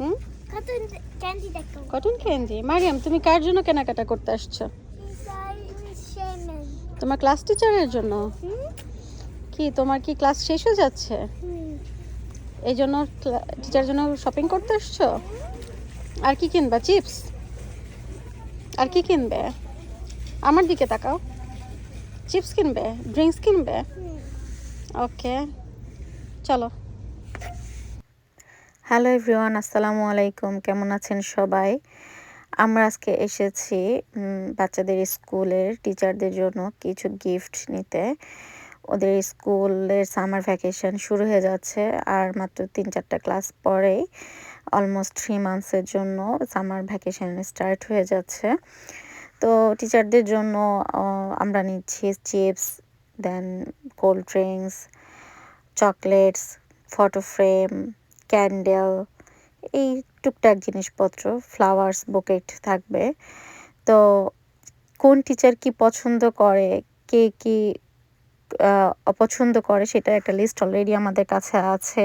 হুম? Cotton candy দেখো। Cotton candy Mariam তুমি কার জন্য কেনাকাটা করতে আসছো? তোমার ক্লাস টিচারের জন্য? কি তোমার কি ক্লাস শেষ হয়ে যাচ্ছে? এই জন্য টিচার জন্য শপিং করতে আসছো? আর কি কিনবা চিপস আর কি কিনবে? আমার দিকে তাকাও। চিপস কিনবে? ড্রিঙ্কস কিনবে? ওকে চলো। হ্যালো এভরিওয়ান আসসালামু আলাইকুম। কেমন আছেন সবাই? আমরা আজকে এসেছি বাচ্চাদের স্কুলের টিচারদের জন্য কিছু গিফট নিতে। ওদের স্কুলের সামার ভ্যাকেশন শুরু হয়ে যাচ্ছে আর মাত্র তিন চারটা ক্লাস পরেই অলমোস্ট থ্রি মান্থসের জন্য সামার ভ্যাকেশন স্টার্ট হয়ে যাচ্ছে। তো টিচারদের জন্য আমরা নিচ্ছি chips then cold drinks chocolates photo frame candle এই টুকটাক জিনিসপত্র ফ্লাওয়ার্স বুকেট থাকবে। তো কোন টিচার কি পছন্দ করে কে কি অপছন্দ করে সেটা একটা লিস্ট অলরেডি আমাদের কাছে আছে।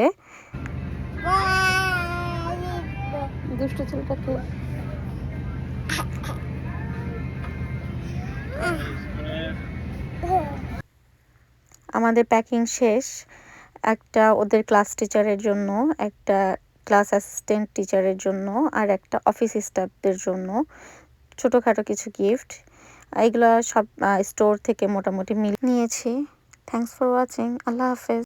দুষ্ট আমাদের প্যাকিং শেষ। একটা ওদের ক্লাস টিচারের জন্য, একটা ক্লাস অ্যাসিস্ট্যান্ট টিচারের জন্য আর একটা অফিস স্টাফদের জন্য ছোটোখাটো কিছু গিফট এগুলো সব স্টোর থেকে মোটামুটি মিল, নিয়েছি। থ্যাংকস ফর ওয়াচিং আল্লাহ হাফেজ।